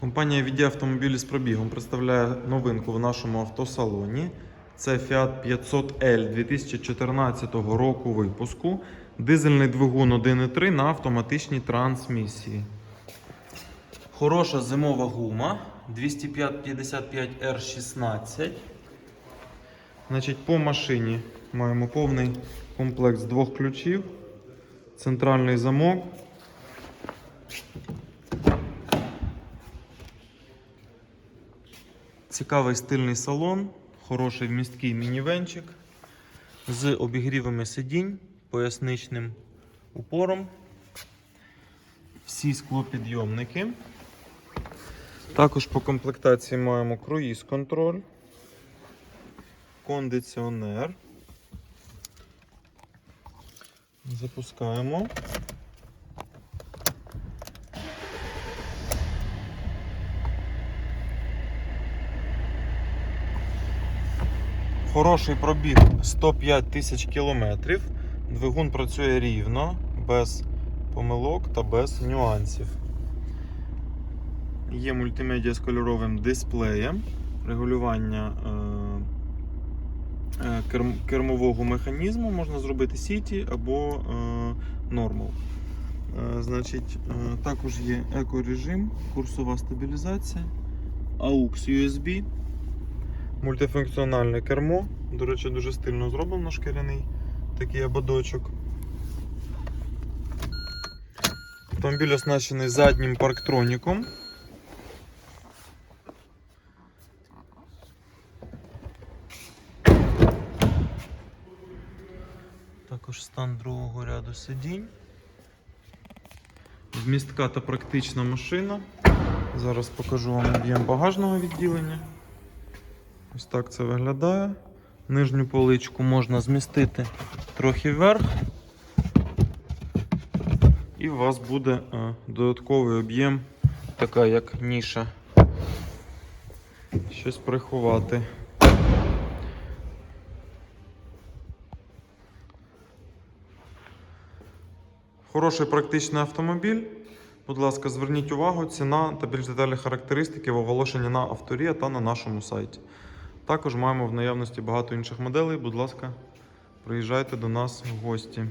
Компанія «Віді автомобілі з пробігом представляє новинку в нашому автосалоні. Це Fiat 500L 2014 року випуску. Дизельний двигун 1.3 на автоматичній трансмісії. Хороша зимова гума 255R16. Значить, по машині маємо повний комплекс двох ключів, центральний замок. Цікавий стильний салон, хороший вмісткий мінівенчик з обігрівами сидінь, поясничним упором. Всі склопідйомники. Також по комплектації маємо круїз контроль, кондиціонер. Запускаємо. Хороший пробіг 105 тисяч кілометрів. Двигун працює рівно, без помилок та без нюансів. Є мультимедіа з кольоровим дисплеєм, регулювання е, е, кермового механізму можна зробити City або Normal. Е, значить, також є екорежим, курсова стабілізація, AUX USB, мультифункціональне кермо. До речі, дуже стильно зроблено шкіряний такий ободочок. Автомобіль оснащений заднім парктроніком. Також стан другого ряду сидінь. Вмістка та практична машина. Зараз покажу вам об'єм багажного відділення. Ось так це виглядає. Нижню поличку можна змістити трохи вверх. І у вас буде е, додатковий об'єм, така як ніша. Щось приховати. Хороший практичний автомобіль. Будь ласка, зверніть увагу, ціна та більш детальні характеристики в оголошенні на авторія та на нашому сайті. Також маємо в наявності багато інших моделей. Будь ласка, приїжджайте до нас в гості.